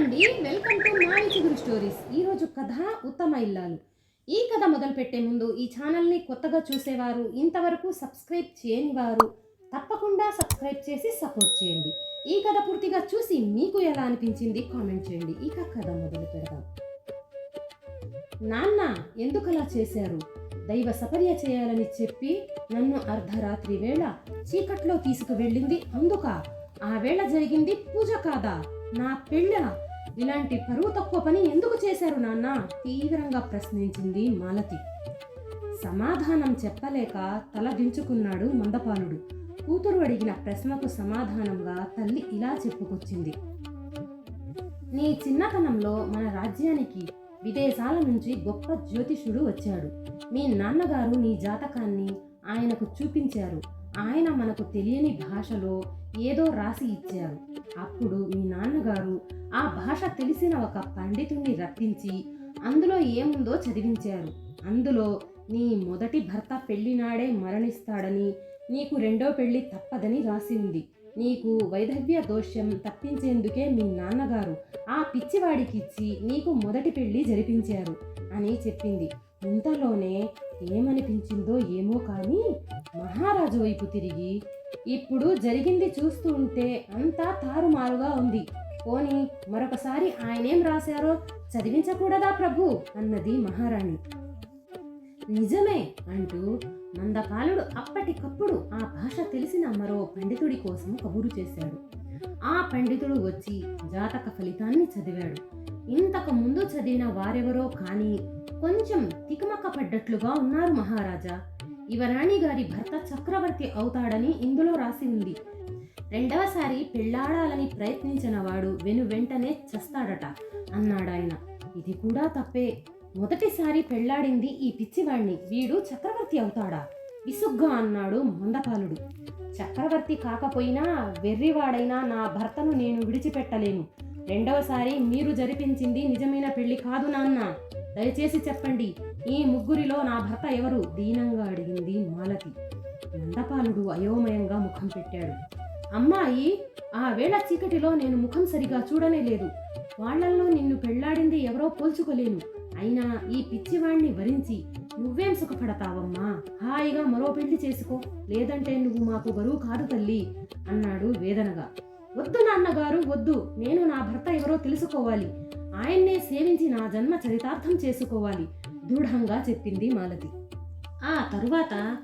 అండి welcome to మావి చిగురు స్టోరీస్. ఈరోజు కథ ఉత్తమ ఇల్లాలు. ఈ కథ మొదలు పెట్టే ముందు ఈ ఛానల్ని కొత్తగా చూసేవారు ఇంతవరకు సబ్స్క్రైబ్ చేయని వారు తప్పకుండా సబ్స్క్రైబ్ చేసి సపోర్ట్ చేయండి. ఈ కథ పూర్తిగా చూసి మీకు ఎలా అనిపించింది కామెంట్ చేయండి. ఇక కథ మొదలు పెడదాం. నాన్న ఎందుకలా చేశారు? దైవ సపర్య చేయాలని చెప్పి నన్ను అర్ధరాత్రి వేళ చీకట్లో తీసుకువెళ్ళింది అందుక. ఆ వేళ జరిగింది పూజ కాదా? నా పెళ్ళ? ఇలాంటి పరువు తక్కువ పని ఎందుకు చేశారు నాన్న? తీవ్రంగా ప్రశ్నించింది మాలతి. సమాధానం చెప్పలేక తల దించుకున్నాడు మందపాలుడు. కూతురు అడిగిన ప్రశ్నకు సమాధానంగా తల్లి ఇలా చెప్పుకొచ్చింది. నీ చిన్నతనంలో మన రాజ్యానికి విదేశాల నుంచి గొప్ప జ్యోతిషుడు వచ్చాడు. మీ నాన్నగారు నీ జాతకాన్ని ఆయనకు చూపించారు. ఆయన మనకు తెలియని భాషలో ఏదో రాసి ఇచ్చారు. అప్పుడు మీ నాన్నగారు ఆ భాష తెలిసిన ఒక పండితుణ్ణి రప్పించి అందులో ఏముందో చదివించారు. అందులో నీ మొదటి భర్త పెళ్ళినాడే మరణిస్తాడని నీకు రెండో పెళ్ళి తప్పదని రాసి ఉంది నీకు వైధవ్య దోషం తప్పించేందుకే మీ నాన్నగారు ఆ పిచ్చివాడికిచ్చి నీకు మొదటి పెళ్ళి జరిపించారు అని చెప్పింది. ఇంతలోనే ఏమనిపించిందో ఏమో కానీ మహారాజు వైపు తిరిగి ఇప్పుడు జరిగింది చూస్తూ ఉంటే అంతా తారుమారుగా ఉంది. పోని మరొకసారి ఆయనేం రాశారో చదివించకూడదా ప్రభు? అన్నది మహారాణి. నిజమే అంటూ మందపాలుడు అప్పటికప్పుడు ఆ భాష తెలిసిన మరో పండితుడి కోసం కబురు చేశాడు. ఆ పండితుడు వచ్చి జాతక ఫలితాన్ని చదివాడు. ఇంతకు ముందు చదివిన వారెవరో కానీ కొంచెం తికమక పడ్డట్లుగా ఉన్నారు మహారాజా. యువరాణి గారి భర్త చక్రవర్తి అవుతాడని ఇందులో రాసి ఉంది. రెండవసారి పెళ్ళాడాలని ప్రయత్నించిన వాడు వెను వెంటనే చస్తాడట అన్నాడాయన. ఇది కూడా తప్పే. మొదటిసారి పెళ్ళాడింది ఈ పిచ్చివాణ్ణి. వీడు చక్రవర్తి అవుతాడా? విసుగ్గా అన్నాడు మందపాలుడు. చక్రవర్తి కాకపోయినా వెర్రివాడైనా నా భర్తను నేను విడిచిపెట్టలేను. రెండవసారి మీరు జరిపించింది నిజమైన పెళ్ళి కాదు నాన్న. దయచేసి చెప్పండి ఈ ముగ్గురిలో నా భర్త ఎవరు? దీనంగా అడిగింది మాలతి. మందపాలుడు అయోమయంగా ముఖం పెట్టాడు. అమ్మాయి ఆ వేళ చీకటిలో నేను ముఖం సరిగా చూడనే లేదు వాళ్ళల్లో నిన్ను పెళ్ళాడింది ఎవరో పోల్చుకోలేను. అయినా ఈ పిచ్చివాణ్ణి వరించి నువ్వేం సుఖపడతావమ్మా? హాయిగా మరో పెళ్ళి చేసుకో. లేదంటే నువ్వు మాకు బరువు కాదు తల్లి అన్నాడు వేదనగా. వద్దు నాన్నగారు వద్దు. నేను నా భర్త ఎవరో తెలుసుకోవాలి. ఆయన్నే సేవించి నా జన్మ చరితార్థం చేసుకోవాలి దృఢంగా చెప్పింది మాలతి. ఆ తరువాత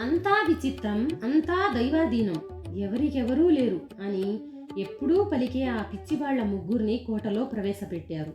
అంతా విచిత్రం అంతా దైవాధీనం ఎవరికెవరూ లేరు అని ఎప్పుడూ పలికే ఆ పిచ్చివాళ్ళ ముగ్గురిని కోటలో ప్రవేశపెట్టారు.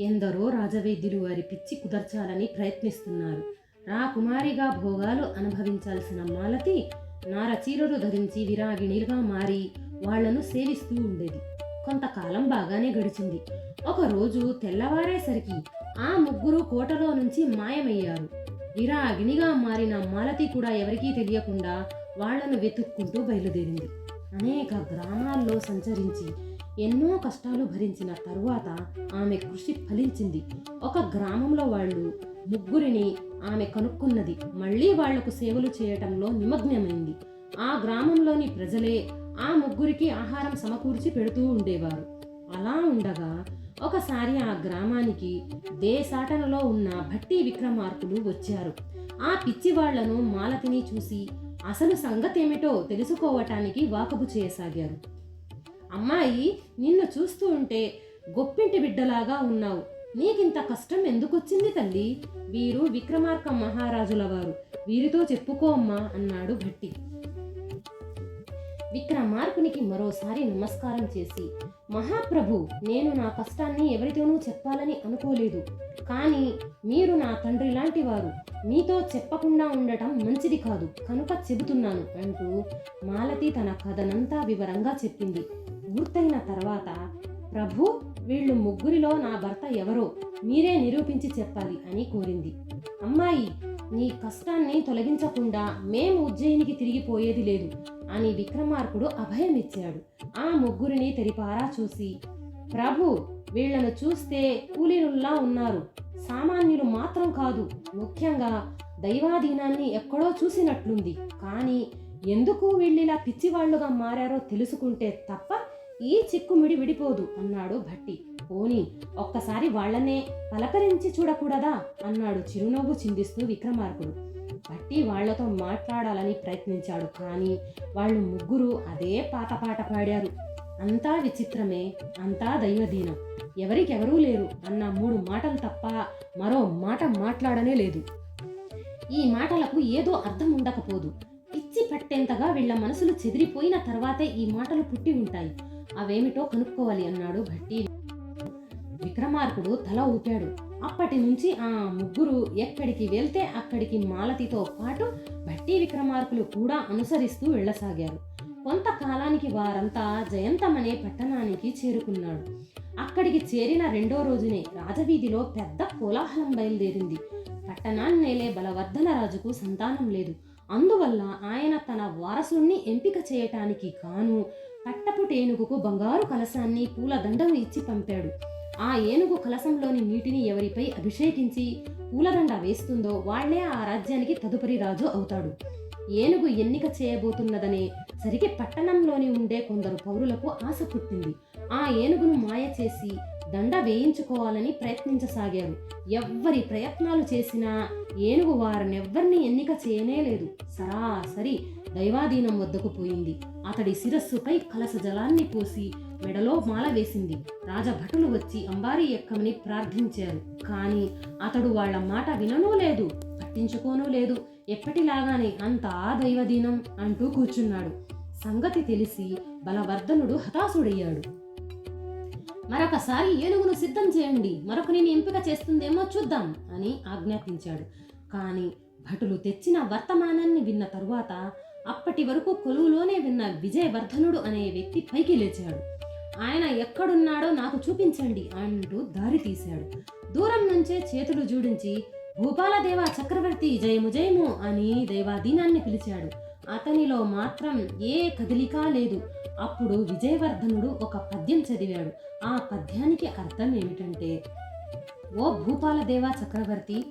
ఎందరో రాజవైద్యులు వారి పిచ్చి కుదర్చాలని ప్రయత్నిస్తున్నారు. రాకుమారిగా భోగాలు అనుభవించాల్సిన మాలతి నారచీరలు ధరించి విరాగిణిలుగా మారి వాళ్ళను సేవిస్తూ ఉండేది. కొంతకాలం బాగానే గడిచింది. ఒకరోజు తెల్లవారేసరికి ఆ ముగ్గురు కోటలో నుంచి మాయమయ్యారు. విరాగిణిగా మారిన మాలతి కూడా ఎవరికీ తెలియకుండా వాళ్ళను వెతుక్కుంటూ బయలుదేరింది. అనేక గ్రామాల్లో సంచరించి ఎన్నో కష్టాలు భరించిన తరువాత ఆమె కృషి ఫలించింది. ఒక గ్రామంలో వాళ్ళు ముగ్గురిని ఆమె కనుక్కున్నది. మళ్ళీ వాళ్ళకు సేవలు చేయటంలో నిమగ్నమైంది. ఆ గ్రామంలోని ప్రజలే ఆ ముగ్గురికి ఆహారం సమకూర్చి పెడుతూ ఉండేవారు. అలా ఉండగా ఒకసారి ఆ గ్రామానికి దేశాటనలో ఉన్న భట్టి విక్రమార్కులు వచ్చారు. ఆ పిచ్చివాళ్ళను మాలతిని చూసి అసలు సంగతేమిటో తెలుసుకోవటానికి వాకబు చేయసాగారు. అమ్మాయి నిన్ను చూస్తూ ఉంటే గొప్పింటి బిడ్డలాగా ఉన్నావు. నీకింత కష్టం ఎందుకొచ్చింది తల్లి? వీరు విక్రమార్క మహారాజుల వారు వీరితో చెప్పుకో అమ్మా అన్నాడు భట్టి. విక్రమార్కునికి మరోసారి నమస్కారం చేసి మహాప్రభు నేను నా కష్టాన్ని ఎవరితోనూ చెప్పాలని అనుకోలేదు. కానీ మీరు నా తండ్రి లాంటి వారు మీతో చెప్పకుండా ఉండటం మంచిది కాదు. కనుక చెబుతున్నాను అంటూ మాలతి తన కథనంతా వివరంగా చెప్పింది. పూర్తయిన తర్వాత ప్రభు వీళ్ళు ముగ్గురిలో నా భర్త ఎవరో మీరే నిరూపించి చెప్పాలి అని కోరింది. అమ్మాయి నీ కష్టాన్ని తొలగించకుండా మేము ఉజ్జయినికి తిరిగిపోయేది లేదు అని విక్రమార్కుడు అభయమిచ్చాడు. ఆ ముగ్గురిని తెరిపారా చూసి ప్రభు వీళ్ళను చూస్తే కూలీనుల్లా ఉన్నారు. సామాన్యులు మాత్రం కాదు. ముఖ్యంగా దైవాధీనాన్ని ఎక్కడో చూసినట్లుంది. కానీ ఎందుకు వీళ్ళిలా పిచ్చివాళ్ళుగా మారారో తెలుసుకుంటే తప్ప ఈ చిక్కుమిడి విడిపోదు అన్నాడు భట్టి. పోని ఒక్కసారి వాళ్ళనే పలకరించి చూడకూడదా? అన్నాడు చిరునవ్వు చిందిస్తూ విక్రమార్కుడు. బట్టి వాళ్ళతో మాట్లాడాలని ప్రయత్నించాడు కానీ వాళ్ళు ముగ్గురు అదే పాత పాట పాడారు. అంతా విచిత్రమే అంతా దైవదీనం. ఎవరికెవరూ లేరు అన్న మూడు మాటలు తప్ప మరో మాట మాట్లాడనే లేదు. ఈ మాటలకు ఏదో అర్థం ఉండకపోదు. పిచ్చి పట్టేంతగా వీళ్ళ మనసులు చెదిరిపోయిన తర్వాతే ఈ మాటలు పుట్టి ఉంటాయి. అవేమిటో కనుక్కోవాలి అన్నాడు భట్టి విక్రమార్కుడు తల ఊపాడు. అప్పటి నుంచి ఆ ముగ్గురు ఎక్కడికి వెళ్తే అక్కడికి మాలతితో పాటు భట్టి విక్రమార్కులు కూడా అనుసరిస్తూ వెళ్ళసాగారు. కొంతకాలానికి వారంతా జయంతమనే పట్టణానికి చేరుకున్నాడు. అక్కడికి చేరిన రెండో రోజునే రాజవీధిలో పెద్ద కోలాహలం బయలుదేరింది. పట్టణాన్ని నేలే బలవర్ధన రాజుకు సంతానం లేదు. అందువల్ల ఆయన తన వారసుణ్ణి ఎంపిక చేయటానికి కాను పట్టపు టేనుగుకు బంగారు కలశాన్ని పూల ఇచ్చి పంపాడు. ఆ ఏనుగు కలశంలోని నీటిని ఎవరిపై అభిషేకించి పూలదండ వేస్తుందో వాళ్ళే ఆ రాజ్యానికి తదుపరి రాజు అవుతాడు. ఏనుగు ఎన్నిక చేయబోతున్నదనే సరికి పట్టణంలోని ఉండే కొందరు పౌరులకు ఆశ పుట్టింది. ఆ ఏనుగును మాయ చేసి దండ వేయించుకోవాలని ప్రయత్నించసాగారు. ఎవ్వరి ప్రయత్నాలు చేసినా ఏనుగు వారినెవ్వరిని ఎన్నిక చేయనే లేదు. సరాసరి దైవాధీనం వద్దకు పోయింది. అతడి శిరస్సుపై కలస జలాన్ని పోసి మెడలో మాల వేసింది. రాజభటులు వచ్చి అంబారి ఎక్కమని ప్రార్థించారు. కానీ అతడు వాళ్ళ మాట విననూ లేదు పట్టించుకోనూ లేదు. ఎప్పటిలాగానే అంతా దైవదీనం అంటూ కూర్చున్నాడు. సంగతి తెలిసి బలవర్ధనుడు హతాశుడయ్యాడు. మరొకసారి ఏనుగును సిద్ధం చేయండి మరొకరిని ఎంపిక చేస్తుందేమో చూద్దాం అని ఆజ్ఞాపించాడు. కానీ భటులు తెచ్చిన వర్తమానాన్ని విన్న తరువాత అప్పటి వరకు కొలువులోనే విన్న విజయవర్ధనుడు అనే వ్యక్తి పైకి లేచాడు. ఆయన ఎక్కడున్నాడో నాకు చూపించండి అంటూ దారి తీశాడు. దూరం నుంచే చేతులు జోడించి భూపాలదేవ చక్రవర్తి జయము జయము అని దైవాధీనాన్ని పిలిచాడు. అతనిలో మాత్రం ఏ కదిలిక లేదు. అప్పుడు విజయవర్ధనుడు ఒక పద్యం చదివాడు. ఆ పద్యానికి అర్థం ఏమిటంటే ఓ భూపాలదేవ చక్రవర్తి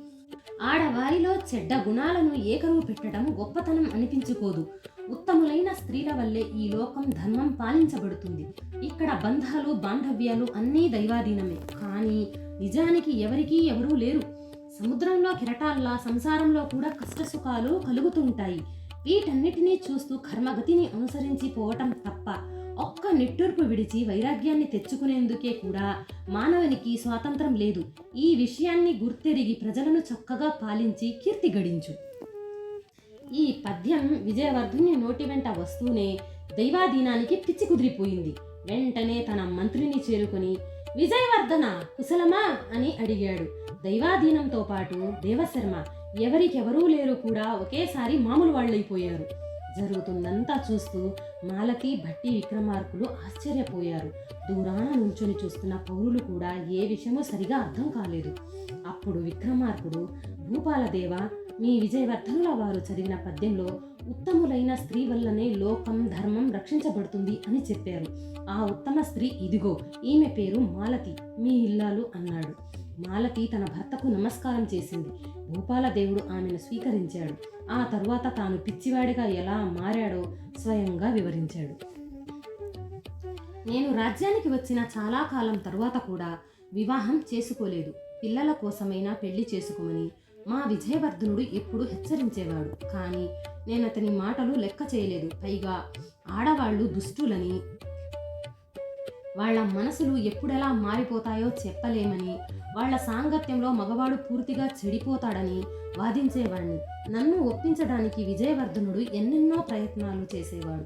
ఆడవారిలో చెడ్డ గుణాలను ఏకరువు పెట్టడం గొప్పతనం అనిపించుకోదు. ఉత్తములైన స్త్రీల వల్లే ఈ లోకం ధర్మం పాలించబడుతుంది. ఇక్కడ బంధాలు బాంధవ్యాలు అన్నీ దైవాధీనమే. కానీ నిజానికి ఎవరికీ ఎవరూ లేరు. సముద్రంలో కిరటాల్లా సంసారంలో కూడా కష్టసుఖాలు కలుగుతుంటాయి. వీటన్నిటినీ చూస్తూ కర్మగతిని అనుసరించి పోవటం తప్ప ఒక్క నిట్టూర్పు విడిచి వైరాగ్యాన్ని తెచ్చుకునేందుకే కూడా మానవునికి స్వాతంత్రం లేదు. ఈ విషయాన్ని గుర్తెరిగి ప్రజలను చక్కగా పాలించి కీర్తి గడించు. ఈ పద్యం విజయవర్ధుని నోటి వెంట వస్తూనే దైవాధీనానికి పిచ్చి కుదిరిపోయింది. వెంటనే తన మంత్రిని చేరుకొని విజయవర్ధన కుశలమా? అని అడిగాడు. దైవాధీనంతో పాటు దేవశర్మ ఎవరికెవరూ లేరు కూడా ఒకేసారి మామూలు వాళ్ళైపోయారు. జరుగుతుందంతా చూస్తూ మాలకి భట్టి విక్రమార్కులు ఆశ్చర్యపోయారు. దూరాన నుంచొని చూస్తున్న పౌరులు కూడా ఏ విషయమో సరిగా అర్థం కాలేదు. అప్పుడు విక్రమార్కుడు భూపాలదేవ మీ విజయవర్ధనుల వారు చదివిన పద్యంలో ఉత్తములైన స్త్రీ వల్లనే లోకం ధర్మం రక్షించబడుతుంది అని చెప్పారు. ఆ ఉత్తమ స్త్రీ ఇదిగో ఈమె పేరు మాలతి మీ ఇల్లాలు అన్నాడు. మాలతి తన భర్తకు నమస్కారం చేసింది. భూపాలదేవుడు ఆమెను స్వీకరించాడు. ఆ తరువాత తాను పిచ్చివాడిగా ఎలా మారాడో స్వయంగా వివరించాడు. నేను రాజ్యానికి వచ్చిన చాలా కాలం తరువాత కూడా వివాహం చేసుకోలేదు. పిల్లల కోసమైనా పెళ్ళి చేసుకోమని మా విజయవర్ధనుడు ఎప్పుడు హెచ్చరించేవాడు. కానీ నేను అతని మాటలు లెక్క చేయలేదు. పైగా ఆడవాళ్ళు దుష్టులని వాళ్ళ మనసులు ఎప్పుడెలా మారిపోతాయో చెప్పలేమని వాళ్ళ సాంగత్యంలో మగవాడు పూర్తిగా చెడిపోతాడని వాదించేవాడిని నన్ను ఒప్పించడానికి విజయవర్ధనుడు ఎన్నెన్నో ప్రయత్నాలు చేసేవాడు.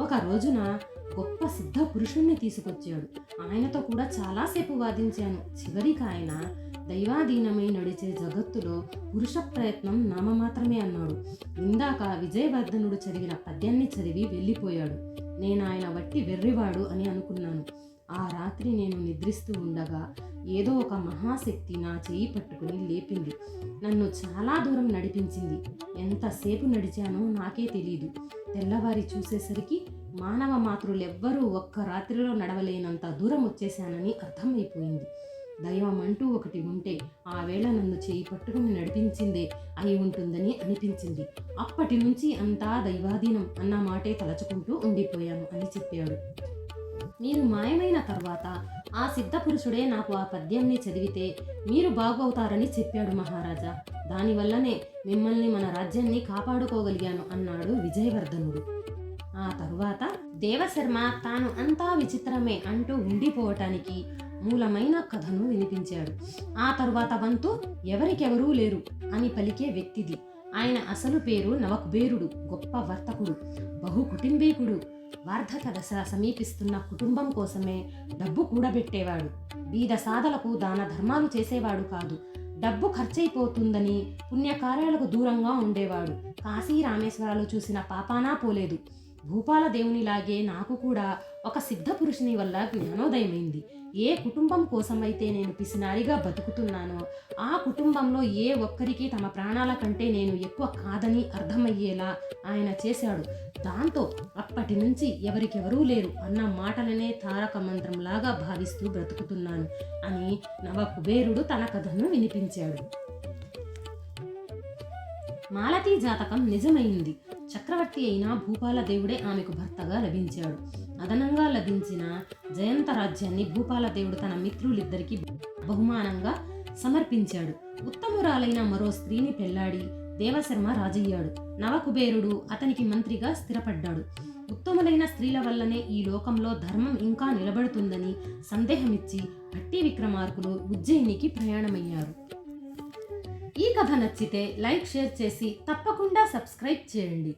ఒక రోజున గొప్ప సిద్ధ పురుషుణ్ణి తీసుకొచ్చాడు. ఆయనతో కూడా చాలాసేపు వాదించాను. చివరికి ఆయన దైవాధీనమై నడిచే జగత్తులో పురుష ప్రయత్నం నామమాత్రమే అన్నాడు. ఇందాక విజయవర్ధనుడు చదివిన పద్యాన్ని చదివి వెళ్ళిపోయాడు. నేను ఆయన వట్టి వెర్రివాడు అని అనుకున్నాను. ఆ రాత్రి నేను నిద్రిస్తూ ఉండగా ఏదో ఒక మహాశక్తి నా చేయి పట్టుకుని లేపింది. నన్ను చాలా దూరం నడిపించింది. ఎంతసేపు నడిచానో నాకే తెలియదు తెల్లవారి చూసేసరికి మానవ మాతృలెవ్వరూ ఒక్క రాత్రిలో నడవలేనంత దూరం వచ్చేశానని అర్థమైపోయింది. దైవం అంటూ ఒకటి ఉంటే ఆ వేళ నన్ను చేయి పట్టుకుని నడిపించిందే అయి ఉంటుందని అనిపించింది. అప్పటి నుంచి అంతా దైవాధీనం అన్న మాటే తలచుకుంటూ ఉండిపోయాను అని చెప్పాడు. మీరు మాయమైన తర్వాత ఆ సిద్ధపురుషుడే నాకు ఆ పద్యాన్ని చదివితే మీరు బాగవుతారని చెప్పాడు మహారాజా. దానివల్లనే మిమ్మల్ని మన రాజ్యాన్ని కాపాడుకోగలిగాను అన్నాడు విజయవర్ధనుడు. ఆ తరువాత దేవశర్మ తాను అంతా విచిత్రమే అంటూ ఉండిపోవటానికి మూలమైన కథను వినిపించాడు. ఆ తరువాత వంతు ఎవరికెవరూ లేరు అని పలికే వ్యక్తిది. ఆయన అసలు పేరు నవకుబేరుడు గొప్ప వర్తకుడు బహు కుటుంబీకుడు. వార్ధక దశ సమీపిస్తున్న కుటుంబం కోసమే డబ్బు కూడబెట్టేవాడు. బీద సాధలకు దాన ధర్మాలు చేసేవాడు కాదు. డబ్బు ఖర్చయిపోతుందని పుణ్యకార్యాలకు దూరంగా ఉండేవాడు. కాశీ రామేశ్వరాలు చూసిన పాపానా పోలేదు. భూపాల దేవునిలాగే నాకు కూడా ఒక సిద్ధ పురుషుని వల్ల జ్ఞానోదయమైంది ఏ కుటుంబం కోసమైతే నేను పిసినారిగా బతుకుతున్నానో ఆ కుటుంబంలో ఏ ఒక్కరికి తమ ప్రాణాల కంటే నేను ఎక్కువ కాదని అర్థమయ్యేలా ఆయన చేశాడు. దాంతో అప్పటి నుంచి ఎవరికెవరూ లేరు అన్న మాటలనే తారక మంత్రంలాగా భావిస్తూ బ్రతుకుతున్నాను అని నవ కుబేరుడు తన కథను వినిపించాడు. మాలతీ జాతకం నిజమైంది. చక్రవర్తి అయిన భూపాల దేవుడే ఆమెకు భర్తగా లభించాడు. అదనంగా లభించిన జయంత రాజ్యాన్ని భూపాల దేవుడు తన మిత్రులిద్దరికి బహుమానంగా సమర్పించాడు. ఉత్తమురాలైన మరో స్త్రీని పెళ్ళాడి దేవశర్మ రాజయ్యాడు. నవకుబేరుడు అతనికి మంత్రిగా స్థిరపడ్డాడు. ఉత్తములైన స్త్రీల వల్లనే ఈ లోకంలో ధర్మం ఇంకా నిలబడుతుందని సందేహమిచ్చి భట్టి విక్రమార్కులు ఉజ్జయినికి ప్రయాణమయ్యారు. ఈ కథ నచ్చితే లైక్ షేర్ చేసి తప్పకుండా సబ్స్క్రైబ్ చేయండి.